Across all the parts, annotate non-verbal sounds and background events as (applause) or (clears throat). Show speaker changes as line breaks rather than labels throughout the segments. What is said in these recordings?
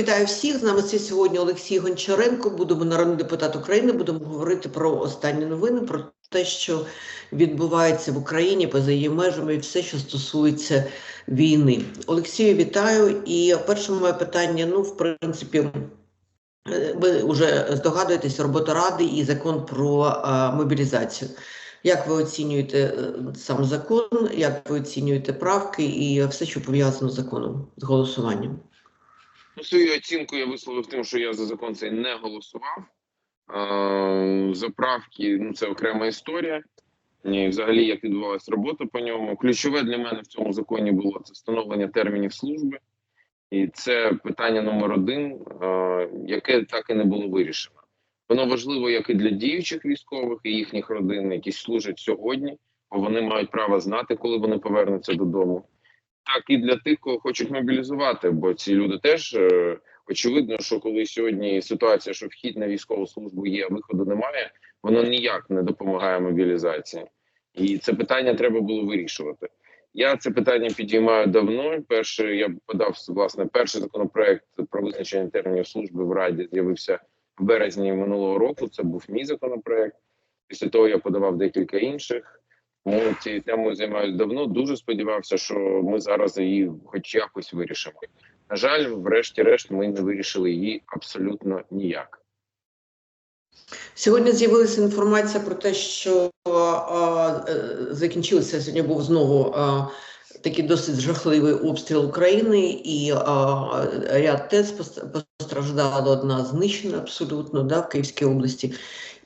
Вітаю всіх. З нами сьогодні Олексій Гончаренко. Будемо народний депутат України. Будемо говорити про останні новини, про те, що відбувається в Україні поза її межами, і все, що стосується війни. Олексію, вітаю. І перше моє питання: ну, в принципі, е, ви вже здогадуєтесь, робота ради і закон про а, мобілізацію. Як ви оцінюєте е, сам закон? Як ви оцінюєте правки і все, що пов'язано з законом, з голосуванням?
Ну, свою оцінку я висловив тим, що я за закон цей не голосував. Заправки ну це окрема історія. І взагалі, як відбувалася робота по ньому. Ключове для мене в цьому законі було це встановлення термінів служби, і це питання номер один, яке так і не було вирішено. Воно важливо як і для діючих військових і їхніх родин, які служать сьогодні, бо вони мають право знати, коли вони повернуться додому так і для тих, кого хочуть мобілізувати, бо ці люди теж е, очевидно, що коли сьогодні ситуація, що вхід на військову службу є, а виходу немає, воно ніяк не допомагає мобілізації, і це питання треба було вирішувати. Я це питання підіймаю давно. Перше я подав власне перший законопроект про визначення термінів служби в раді. З'явився в березні минулого року. Це був мій законопроект. Після того я подавав декілька інших. Тому цією темою займаюся давно. Дуже сподівався, що ми зараз її, хоч якось, вирішимо. На жаль, врешті-решт, ми не вирішили її абсолютно ніяк.
Сьогодні з'явилася інформація про те, що а, е, закінчилося сьогодні. Був знову а, такий досить жахливий обстріл України, і а, ряд ТЕЦ пос- постраждало, одна знищена абсолютно да, в Київській області.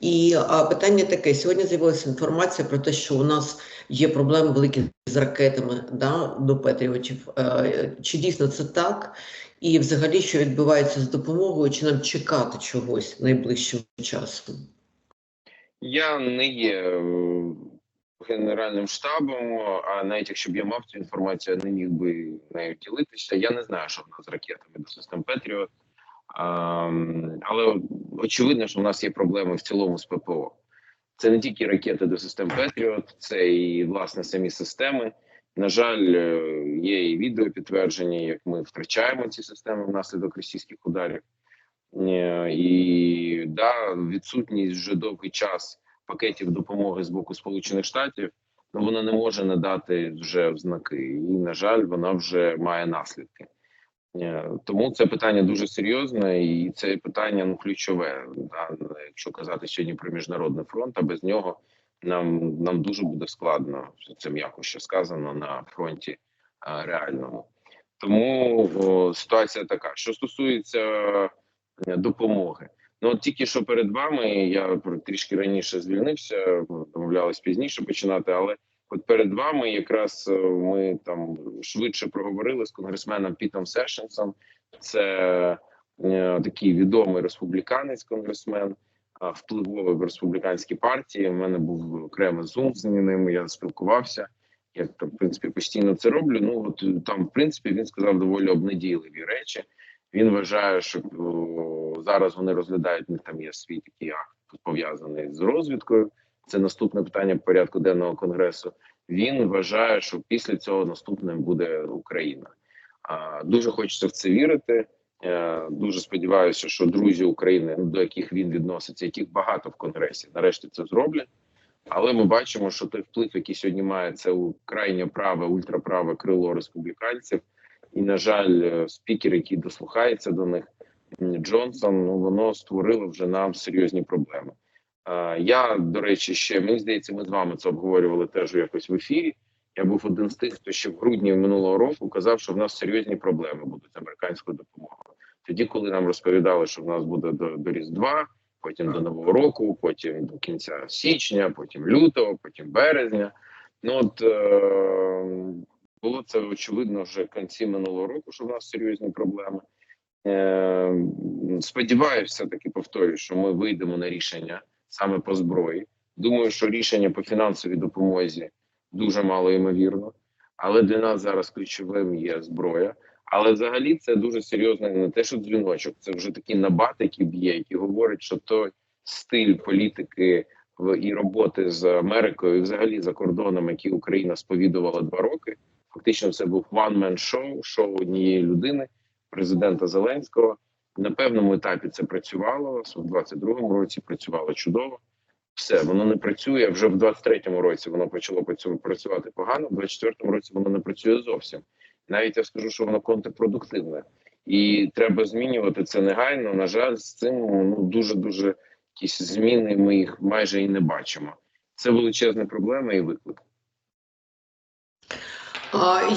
І а, питання таке: сьогодні з'явилася інформація про те, що у нас є проблеми великі з ракетами да, до Петріотів. Е, Чи дійсно це так? І взагалі, що відбувається з допомогою, чи нам чекати чогось найближчим часом?
Я не є е, генеральним штабом, а навіть якщо б я мав цю інформацію, я не міг би нею ділитися. Я не знаю, що в нас з ракетами до систем Петріот. Але очевидно, що в нас є проблеми в цілому з ППО. Це не тільки ракети до систем Петріот, це і власне самі системи. На жаль, е, є і відео підтвердження, як ми втрачаємо ці системи внаслідок російських ударів. Е, І да, відсутність вже довгий час пакетів допомоги з боку Сполучених Штатів, ну вона не може надати вже ознаки, і на жаль, вона вже має наслідки. Е, Тому це питання дуже серйозне, і це питання ну ключове. Якщо казати сьогодні про міжнародний фронт, а без нього нам нам дуже буде складно. Це м'яко ще сказано на фронті а, реальному. Тому о, ситуація така. Що стосується е, допомоги, ну от тільки що перед вами я трішки раніше звільнився, домовлялись пізніше починати, але. От перед вами якраз е, ми там швидше проговорили з конгресменом Пітом Сешенсом. Це е, такий відомий республіканець, конгресмен, е, впливовий в республіканській партії. У мене був окремий зум з ним. Я спілкувався. Я там в принципі постійно це роблю. Ну от там, в принципі, він сказав доволі обнадійливі речі. Він вважає, що о, зараз вони розглядають в них там є свій такий акт пов'язаний з розвідкою. Це наступне питання порядку денного конгресу. Він вважає, що після цього наступним буде Україна. Дуже хочеться в це вірити. Е, дуже сподіваюся, що друзі України, до яких він відноситься, яких багато в конгресі, нарешті це зроблять. Але ми бачимо, що той вплив, який сьогодні має це крайнє праве, ультраправе крило республіканців, і на жаль, е, спікер, який дослухається до них, Джонсон, ну воно створило вже нам серйозні проблеми. Я до речі, ще мені здається, ми з вами це обговорювали теж якось в ефірі. Я був один з тих, хто ще в грудні минулого року казав, що в нас серйозні проблеми будуть з американською допомогою. Тоді, коли нам розповідали, що в нас буде до, до Різдва, потім до Нового року, потім до кінця січня, потім лютого, потім березня. Ну от е, було це очевидно вже в кінці минулого року, що в нас серйозні проблеми. Е, Сподіваюся, таки повторюю, що ми вийдемо на рішення саме по зброї. Думаю, що рішення по фінансовій допомозі дуже мало ймовірно, але для нас зараз ключовим є зброя. Але взагалі це дуже серйозно не те, що дзвіночок, це вже такий набат, який б'є, який говорить, що той стиль політики і роботи з Америкою, і взагалі за кордоном, який Україна сповідувала два роки. Фактично, це був one-man show, шоу однієї людини президента Зеленського. На певному етапі це працювало в 22-му році. Працювало чудово. Все воно не працює вже в 23-му році. Воно почало працю- працювати погано. В 24-му році воно не працює зовсім. Навіть я скажу, що воно контрпродуктивне, і треба змінювати це негайно. На жаль, з цим ну дуже дуже якісь зміни. Ми їх майже і не бачимо. Це величезна проблема і виклик.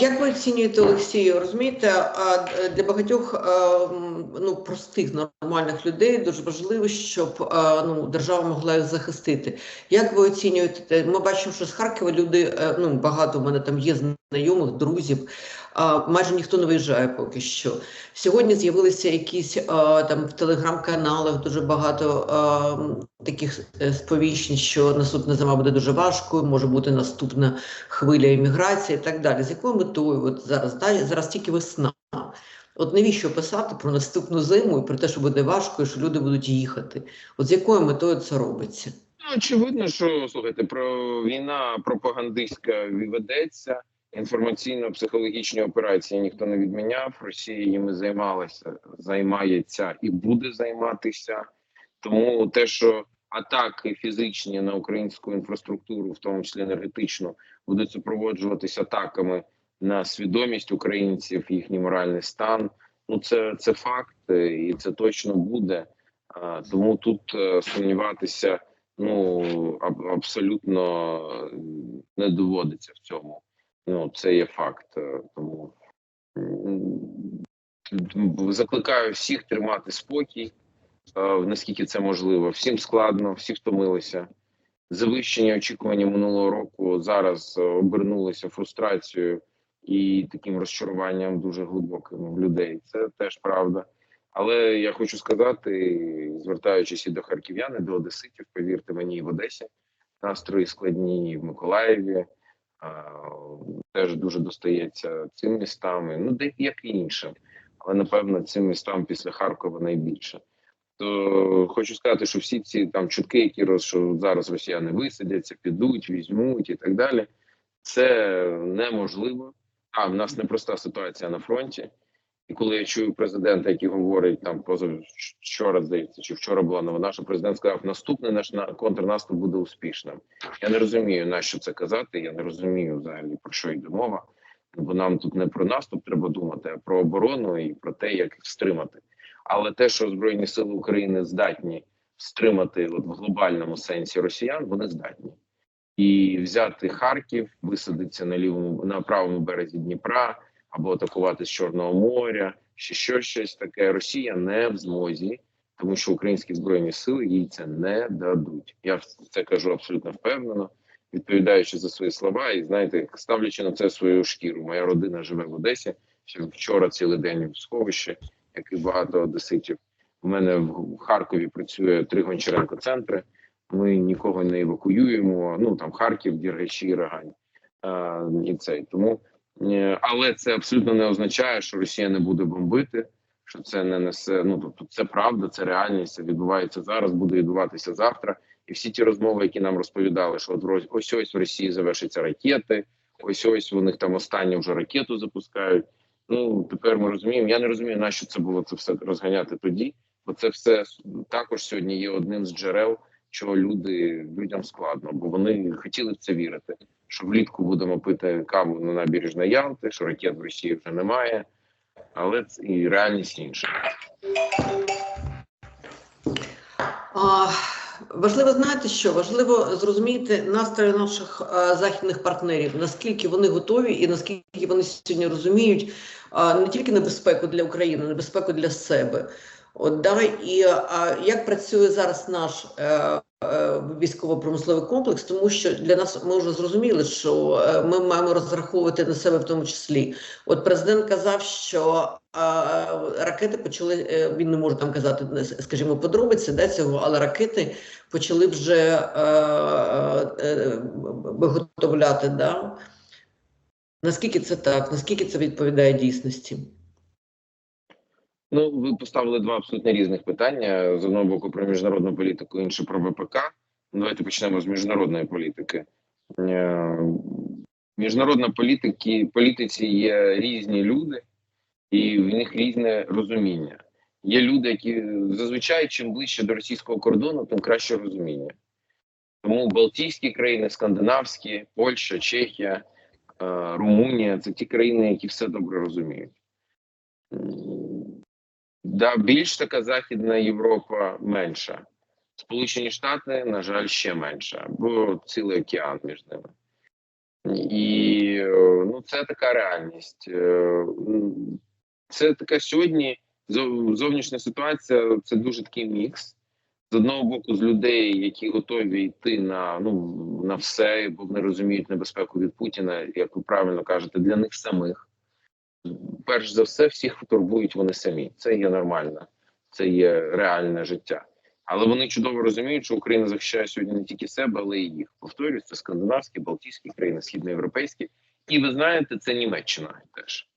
Як ви оцінюєте Олексію? Розумієте, для багатьох ну простих нормальних людей дуже важливо, щоб ну держава могла їх захистити. Як ви оцінюєте? те? Ми бачимо, що з Харкова люди е, ну багато в мене там є знайомих, друзів. Майже ніхто не виїжджає поки що. Сьогодні з'явилися якісь там в телеграм-каналах дуже багато таких е, сповіщень, що наступна зима буде дуже важкою, може бути наступна хвиля імміграції і так далі. З якою метою от зараз далі зараз тільки весна? От навіщо писати про наступну зиму і про те, що буде важко, і що люди будуть їхати? От з якою метою це робиться?
Ну, очевидно, що слухайте, про війна пропагандистська ведеться. Інформаційно-психологічні операції ніхто не відміняв. Росія їми займалася, займається і буде займатися. Тому те, що атаки фізичні на українську інфраструктуру, в тому числі енергетичну, будуть супроводжуватися атаками на свідомість українців, їхній моральний стан. Ну це, це факт, е, і це точно буде. Тому тут е, сумніватися ну аб- абсолютно е, не доводиться в цьому. Ну це є факт. е, Тому закликаю всіх тримати спокій, е, наскільки це можливо. Всім складно, всі втомилися. Завищені очікування минулого року зараз е, обернулися фрустрацією і таким розчаруванням дуже глибоким в людей. Це теж правда. Але я хочу сказати, звертаючись і до харків'ян, до одеситів, повірте мені, і в Одесі настрої складні, і в Миколаєві теж дуже достається цим містам, ну де як і іншим. Але напевно цим містам після Харкова найбільше. То хочу сказати, що всі ці там чутки, які роз, що зараз росіяни висадяться, підуть, візьмуть і так далі, це неможливо. А в нас непроста ситуація на фронті. І коли я чую президента, який говорить там позавчора, здається, чи вчора була новина, що президент сказав, наступний наш на- контрнаступ буде успішним. Я не розумію, на що це казати. Я не розумію взагалі про що йде мова. Бо нам тут не про наступ треба думати, а про оборону і про те, як їх стримати. Але те, що збройні сили України здатні стримати от в глобальному сенсі росіян, вони здатні. І взяти Харків, висадитися на лівому на правому березі Дніпра або атакувати з Чорного моря, чи що щось таке. Росія не в змозі, тому що українські збройні сили їй це не дадуть. Я це кажу абсолютно впевнено, відповідаючи за свої слова, і знаєте, ставлячи на це свою шкіру. Моя родина живе в Одесі. Вчора цілий день в сховищі, як і багато одеситів. У мене в Харкові працює три Гончаренко центри. Ми нікого не евакуюємо. Ну там Харків, Дергачі, Рогань а, і цей тому. Е, Але це абсолютно не означає, що Росія не буде бомбити, що це не несе. Ну тобто, це правда, це реальність. Це відбувається зараз, буде відбуватися завтра. І всі ті розмови, які нам розповідали, що от ось ось в Росії завершаться ракети, ось ось у них там останню вже ракету запускають. Ну тепер ми розуміємо. Я не розумію, на що це було це все розганяти тоді, бо це все також сьогодні є одним з джерел, чого люди людям складно, бо вони хотіли в це вірити. Що влітку будемо пити каву на набережній Ялти, що ракет в Росії вже немає, але це і реальність інша.
Важливо знаєте що? Важливо зрозуміти настрої наших а, західних партнерів, наскільки вони готові і наскільки вони сьогодні розуміють а, не тільки небезпеку для України, небезпеку для себе. От да, і а, як працює зараз наш е, е, військово-промисловий комплекс, тому що для нас ми вже зрозуміли, що е, ми маємо розраховувати на себе в тому числі. От президент казав, що е, ракети почали. е, Він не може там казати, скажімо, подробиці да, цього, але ракети почали вже е, е, е, виготовляти. Да? Наскільки це так? Наскільки це відповідає дійсності?
Ну, ви поставили два абсолютно різних питання: з одного боку про міжнародну політику, інше про ВПК. Ну, Давайте почнемо з міжнародної політики. Е, Міжнародна політики, політиці є різні люди, і в них різне розуміння. Є люди, які зазвичай чим ближче до російського кордону, тим краще розуміння. Тому Балтійські країни, скандинавські, Польща, Чехія, е, Румунія це ті країни, які все добре розуміють. Да, більш така Західна Європа менша. Сполучені Штати, на жаль, ще менша, бо цілий океан між ними. І е, ну, це така реальність. Е, Це така сьогодні зовнішня ситуація це дуже такий мікс. З одного боку, з людей, які готові йти на ну на все, бо вони розуміють небезпеку від Путіна, як ви правильно кажете, для них самих. Перш за все, всіх турбують вони самі. Це є нормально, це є реальне життя. Але вони чудово розуміють, що Україна захищає сьогодні не тільки себе, але й їх. Повторюсь, це скандинавські, балтійські країни, східноєвропейські. І ви знаєте, це Німеччина теж.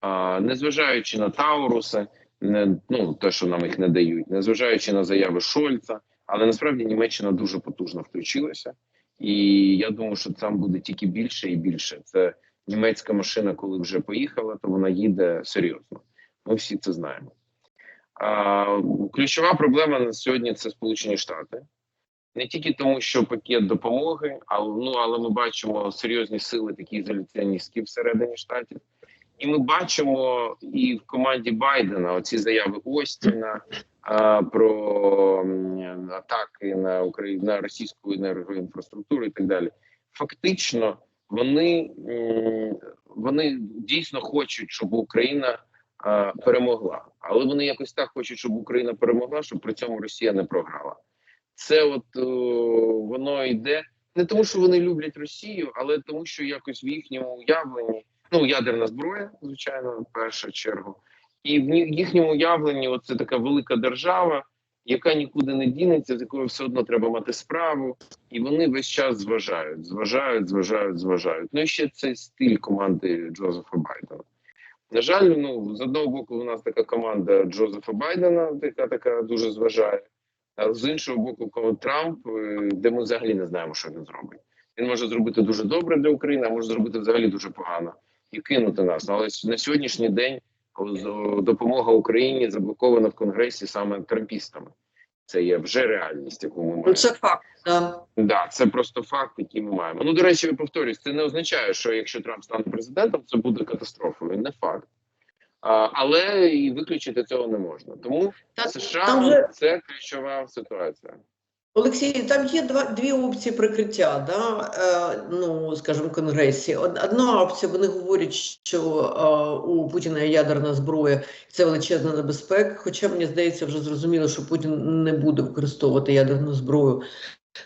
А, незважаючи на Тауруси, не ну те, що нам їх не дають, незважаючи на заяви Шольца, але насправді Німеччина дуже потужно включилася, і я думаю, що там буде тільки більше і більше. Це німецька машина, коли вже поїхала, то вона їде серйозно. Ми всі це знаємо. А, ключова проблема на сьогодні це Сполучені Штати. Не тільки тому, що пакет допомоги, але ну але ми бачимо серйозні сили, такі ізоляціоністські всередині штатів. І ми бачимо і в команді Байдена оці заяви Остіна а, про атаки на Україну на російську енергоінфраструктуру і так далі. Фактично, вони, вони дійсно хочуть, щоб Україна перемогла, але вони якось так хочуть, щоб Україна перемогла, щоб при цьому Росія не програла. Це от воно йде не тому, що вони люблять Росію, але тому, що якось в їхньому уявленні ну ядерна зброя, звичайно, в першу чергу, і в їхньому уявленні це така велика держава, яка нікуди не дінеться, з якою все одно треба мати справу, і вони весь час зважають, зважають, зважають, зважають. Ну і ще цей стиль команди Джозефа Байдена. На жаль, ну з одного боку, у нас така команда Джозефа Байдена, яка така дуже зважає. А з іншого боку, коли Трамп, е, де ми взагалі не знаємо, що він зробить. Він може зробити дуже добре для України, а може зробити взагалі дуже погано і кинути нас. Але на сьогоднішній день допомога Україні заблокована в Конгресі саме трампістами. Це є вже реальність, яку ми
Ну,
маємо.
це факт. Да.
Да, це просто факт, який ми маємо. Ну до речі, я повторюсь, це не означає, що якщо Трамп стане президентом, це буде катастрофою. Не факт. А, але і виключити цього не можна. Тому
Та-
США
там же-
це ключова ситуація.
Олексій, там є два дві опції прикриття, да? е, ну скажімо, Конгресі. Одна опція, вони говорять, що е, у Путіна є ядерна зброя, це величезна небезпека. Хоча мені здається, вже зрозуміло, що Путін не буде використовувати ядерну зброю,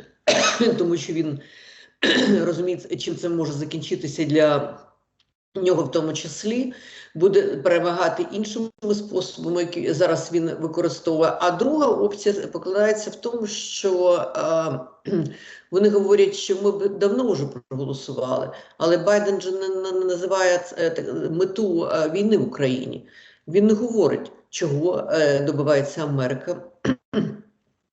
(coughs) тому що він (coughs) розуміє, чим це може закінчитися для нього, в тому числі, буде перемагати іншими способами, які зараз він використовує. А друга опція покладається в тому, що е, (clears throat) вони говорять, що ми давно вже проголосували, але Байден же не, не називає мету е, війни в Україні. Він не говорить, чого е, добивається Америка. (clears throat)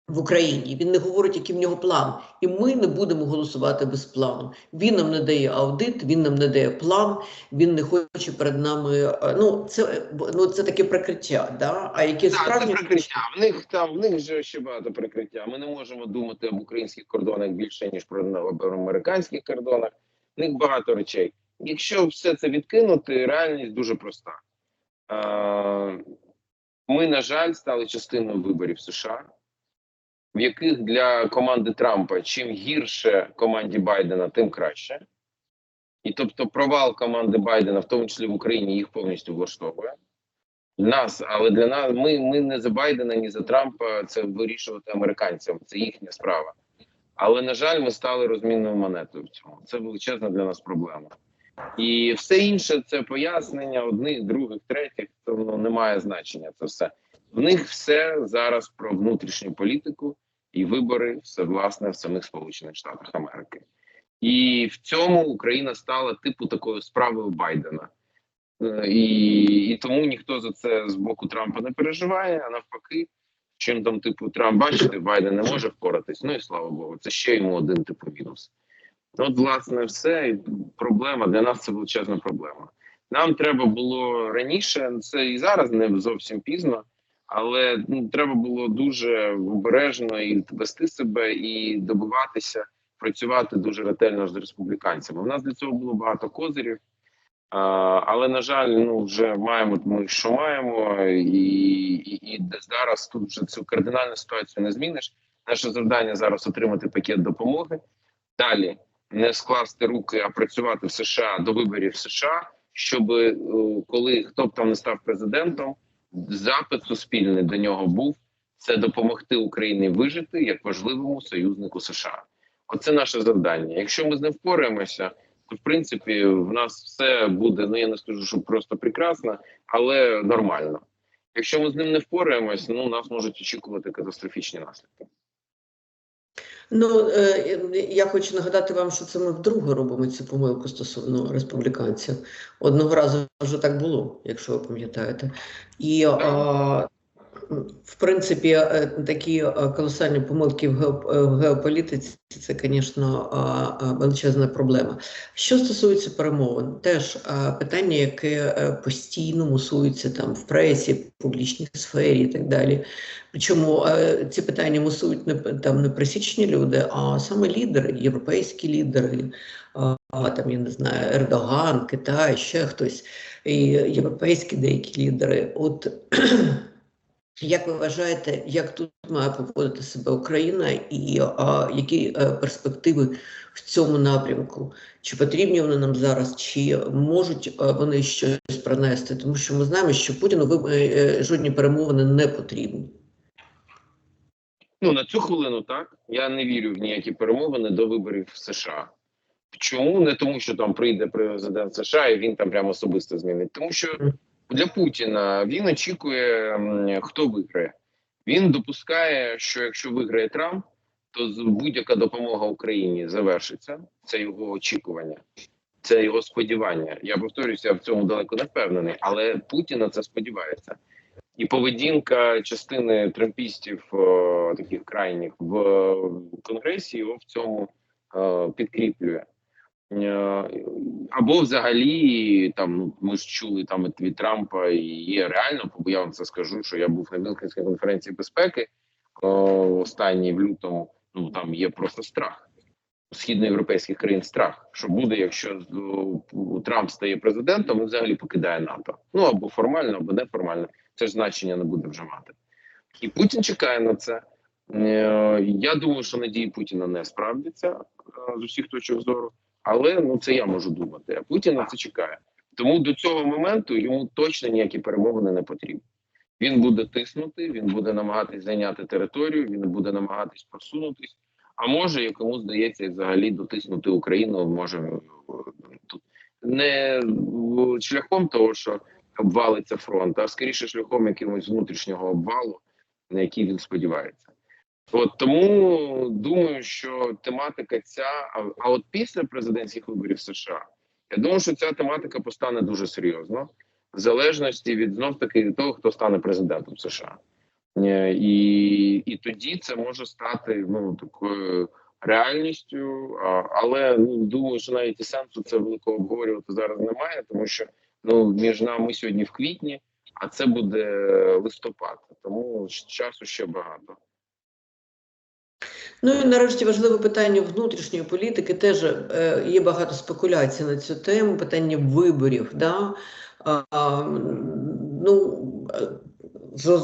В Україні він не говорить, який в нього план, і ми не будемо голосувати без плану. Він нам не дає аудит, він нам не дає план, він не хоче перед нами. е, Ну це ну це таке прикриття. Да? А яке
Так, це
справді
прикриття. В них там в них же ще багато прикриття. Ми не можемо думати об українських кордонах більше ніж про американських кордонах. В них багато речей. Якщо все це відкинути, реальність дуже проста. Е, Ми, на жаль, стали частиною виборів США, в яких для команди Трампа чим гірше команді Байдена, тим краще. І тобто провал команди Байдена, в тому числі в Україні, їх повністю влаштовує нас, але для нас ми, ми не за Байдена, ні за Трампа. Це вирішувати американцям. Це їхня справа. Але на жаль, ми стали розмінною монетою в цьому. Це величезна для нас проблема. І все інше це пояснення одних, других, третіх. Це воно не має значення. Це все в них все зараз про внутрішню політику і вибори, все власне в самих Сполучених Штатах Америки. І в цьому Україна стала типу такою справою Байдена. Е, І, і тому ніхто за це з боку Трампа не переживає. А навпаки, чим там, типу, Трамп бачите, Байден не може впоратись. Ну і слава Богу, це ще йому один типу мінус. От, власне, все проблема для нас це величезна проблема. Нам треба було раніше, це і зараз не зовсім пізно, але ну, треба було дуже обережно і вести себе, і добиватися, працювати дуже ретельно з республіканцями. У нас для цього було багато козирів. А, але на жаль, ну вже маємо ми що маємо, і, і, і зараз тут вже цю кардинальну ситуацію не зміниш. Наше завдання зараз отримати пакет допомоги. Далі не скласти руки, а працювати в США до виборів США, щоб е, коли хто б там не став президентом, запит суспільний до нього був це допомогти Україні вижити як важливому союзнику США. Оце наше завдання. Якщо ми з ним впораємося, то в принципі в нас все буде. Ну я не скажу, що просто прекрасно, але нормально. Якщо ми з ним не впораємось, ну нас можуть очікувати катастрофічні наслідки.
Ну е, я хочу нагадати вам, що це ми вдруге робимо цю помилку стосовно республіканців. Одного разу вже так було, якщо ви пам'ятаєте. І в принципі, е, такі е, колосальні помилки в е, геополітиці це, звісно, величезна проблема. Що стосується перемовин, теж питання, яке постійно мусується там в пресі, в публічній сфері і так далі. Причому ці питання мусують не там не присічні люди, а саме лідери, європейські лідери, а, там я не знаю, Ердоган, Китай, ще хтось, і європейські деякі лідери. От як ви вважаєте, як тут має поводити себе Україна, і а, які е, перспективи в цьому напрямку? Чи потрібні вони нам зараз, чи можуть е, вони щось принести? Тому що ми знаємо, що Путіну ви- е, е, жодні перемовини не потрібні.
Ну на цю хвилину так я не вірю в ніякі перемовини до виборів в США. Чому не тому, що там прийде президент США і він там прямо особисто змінить, тому що для Путіна він очікує, хто виграє. Він допускає, що якщо виграє Трамп, то будь-яка допомога Україні завершиться. Це його очікування, це його сподівання. Я повторюся, я в цьому далеко не впевнений, але Путін на це сподівається. І поведінка частини трампістів, е, таких крайніх в е, конгресі, його в цьому е, підкріплює. Е, Або взагалі там ну, ми ж чули там від- Трампа і є реально, бо я вам це скажу, що я був на Мюнхенській конференції безпеки о, останній в лютому. Ну там є просто страх східноєвропейських країн страх, що буде, якщо о, Трамп стає президентом, він взагалі покидає НАТО. Ну або формально, або неформально. Це ж значення не буде вже мати. І Путін чекає на це. Е, Я думаю, що надії Путіна не справдяться е, з усіх точок зору, але ну це я можу думати. А Путін на це чекає. Тому до цього моменту йому точно ніякі перемовини не потрібні. Він буде тиснути, він буде намагатись зайняти територію, він буде намагатись просунутись. А може, якому здається, взагалі дотиснути Україну може е, тут не шляхом того, що обвалиться фронт, а скоріше шляхом якогось внутрішнього обвалу, на який він сподівається. От тому думаю, що тематика ця, а, а от після президентських виборів США, я думаю, що ця тематика постане дуже серйозно, в залежності від знов таки від того, хто стане президентом США. Е, І, і тоді це може стати ну такою реальністю. Але ну думаю, що навіть і сенсу це великого обговорювати зараз немає, тому що ну між нами сьогодні в квітні, а це буде листопад, тому часу ще багато.
Ну і нарешті важливе питання внутрішньої політики. Теж е, є багато спекуляцій на цю тему, питання виборів. Да? А, ну, е,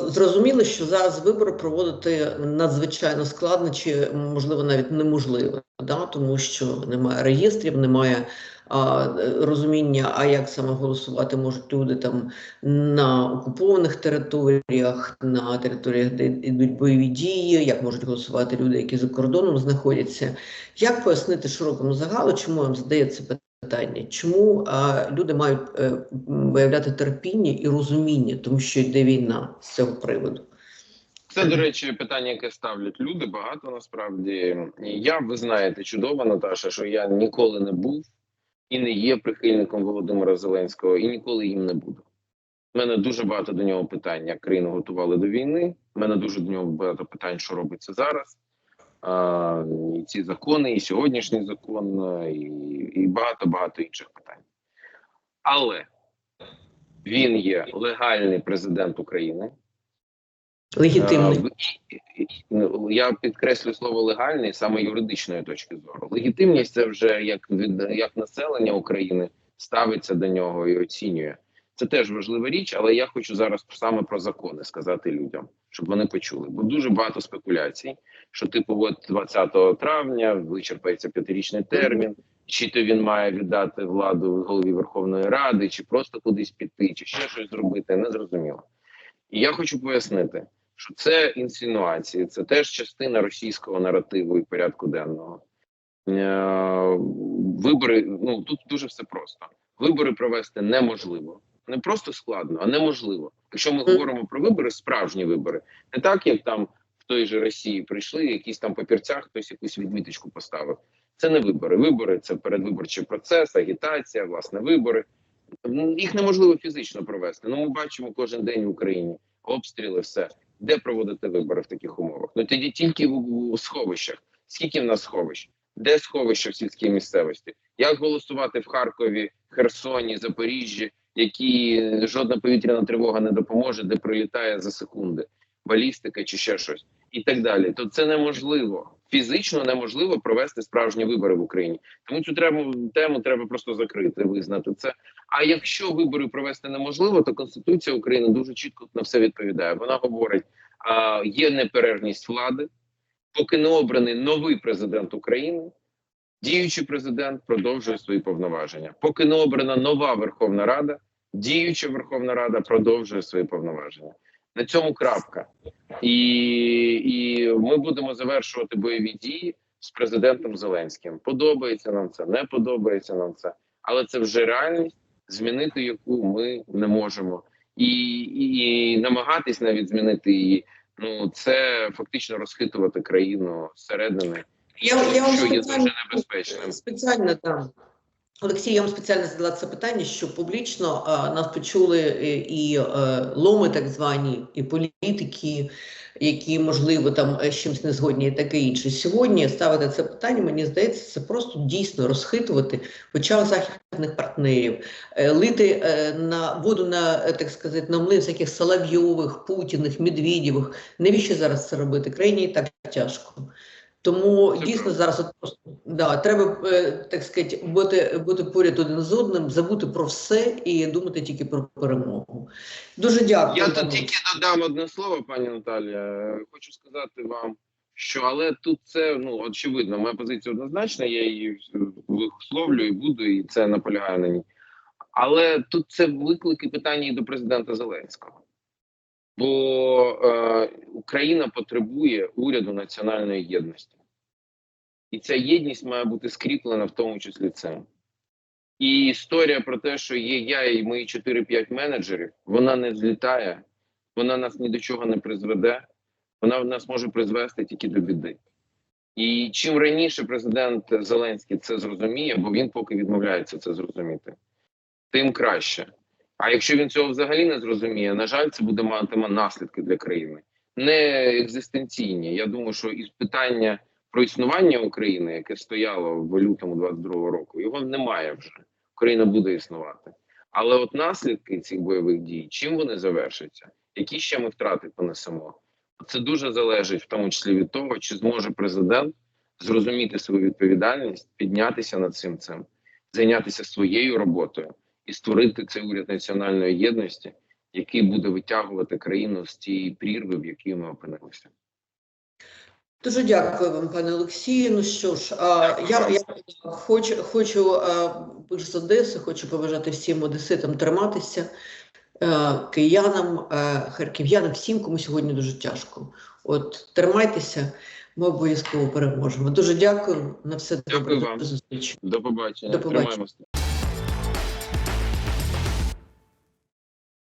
зрозуміло, що зараз вибори проводити надзвичайно складно чи, можливо, навіть неможливо, да? тому що немає реєстрів, немає а, розуміння, а як саме голосувати можуть люди там на окупованих територіях, на територіях, де йдуть бойові дії, як можуть голосувати люди, які за кордоном знаходяться. Як пояснити широкому загалу, чому вам задається питання? Чому а, люди мають е, виявляти терпіння і розуміння, тому що йде війна з цього приводу?
Це, до речі, питання, яке ставлять люди. Багато насправді. Я, ви знаєте, чудово, Наташа, що я ніколи не був і не є прихильником Володимира Зеленського, і ніколи їм не буду. У мене дуже багато до нього питань, як країну готували до війни. У мене дуже до нього багато питань, що робиться зараз. А, і ці закони, і сьогоднішній закон, і, багато багато інших питань. Але Він є легальний президент України.
Легітимний.
Е, Я підкреслю слово легальний саме юридичної точки зору. Легітимність це вже як від як населення України ставиться до нього і оцінює. Це теж важлива річ, але я хочу зараз саме про закони сказати людям, щоб вони почули. Бо дуже багато спекуляцій, що типу, от 20 травня вичерпається п'ятирічний термін, чи то він має віддати владу голові Верховної Ради, чи просто кудись піти, чи ще щось зробити, незрозуміло. І я хочу пояснити, що це інсинуації, це теж частина російського наративу і порядку денного. Е, Вибори, ну тут дуже все просто. Вибори провести неможливо. Не просто складно, а неможливо. Якщо ми говоримо про вибори, справжні вибори, не так, як там в той же Росії прийшли, якісь там папірцях, хтось якусь відміточку поставив. Це не вибори. Вибори це передвиборчий процес, агітація, власне, вибори. Їх неможливо фізично провести. Ну, ми бачимо кожен день в Україні обстріли, все. Де проводити вибори в таких умовах? Ну тоді тільки в, сховищах. Скільки в нас сховищ? Де сховища в сільській місцевості? Як голосувати в Харкові, Херсоні, Запоріжжі, які жодна повітряна тривога не допоможе, де прилітає за секунди, балістика чи ще щось, і так далі. То це неможливо. Фізично неможливо провести справжні вибори в Україні. Тому цю тему, тему треба просто закрити, визнати це. А якщо вибори провести неможливо, то Конституція України дуже чітко на все відповідає. Вона говорить: а, є неперервність влади, поки не обраний новий президент України. Діючий президент продовжує свої повноваження. Поки не обрана нова Верховна Рада, діюча Верховна Рада продовжує свої повноваження. На цьому крапка. І, і ми будемо завершувати бойові дії з президентом Зеленським. Подобається нам це, не подобається нам це, але це вже реальність, змінити яку ми не можемо, і, і, і намагатись навіть змінити її. Ну це фактично розхитувати країну зсередини,
Я, я
що є дуже небезпечним.
спеціально там. Олексій, я вам спеціально задала це питання, щоб публічно а, нас почули і, і е, ломи, так звані, і політики, які, можливо, там е, з чимось не згодні і таке інше. Сьогодні ставити це питання, мені здається, це просто дійсно розхитувати в очах західних партнерів, е, лити е, на воду на, е, так сказати, на млин всяких Соловйових, Путіних, Медведєвих. Навіщо зараз це робити? Країні і так тяжко. Тому дійсно зараз от да, треба е, так сказати, бути, бути поряд один з одним, забути про все і думати тільки про перемогу. Дуже дякую.
Я тут тільки додам одне слово, пані Наталія. Хочу сказати вам, що але тут це ну очевидно, моя позиція однозначна. Я її висловлюю і буду, і це наполягаю на ній. Але тут це виклики питання і до президента Зеленського. Бо е, Україна потребує уряду національної єдності, і ця єдність має бути скріплена в тому числі цим. І історія про те, що є я і мої 4-5 менеджерів, вона не злітає, вона нас ні до чого не призведе, вона нас може призвести тільки до біди. І чим раніше президент Зеленський це зрозуміє, бо він поки відмовляється це зрозуміти, тим краще. А якщо він цього взагалі не зрозуміє, на жаль, це буде матиме наслідки для країни, не екзистенційні. Я думаю, що і питання про існування України, яке стояло в лютому 22-го року, його немає вже. Україна буде існувати. Але от наслідки цих бойових дій, чим вони завершаться, які ще ми втрати понесемо, це дуже залежить в тому числі від того, чи зможе президент зрозуміти свою відповідальність, піднятися над цим цим, зайнятися своєю роботою і створити цей уряд національної єдності, який буде витягувати країну з тієї прірви, в якій ми опинилися.
Дуже дякую вам, пане Олексію. Ну що ж, а, я, я хочу, хочу а, з Одеси, хочу побажати всім одеситам триматися, е, киянам, е, харків'янам, всім, кому сьогодні дуже тяжко. От тримайтеся, ми обов'язково переможемо. Дуже дякую. На все
Дякую
добре.
вам.
До зустрічі.
До побачення.
До побачення.
Тримаємося.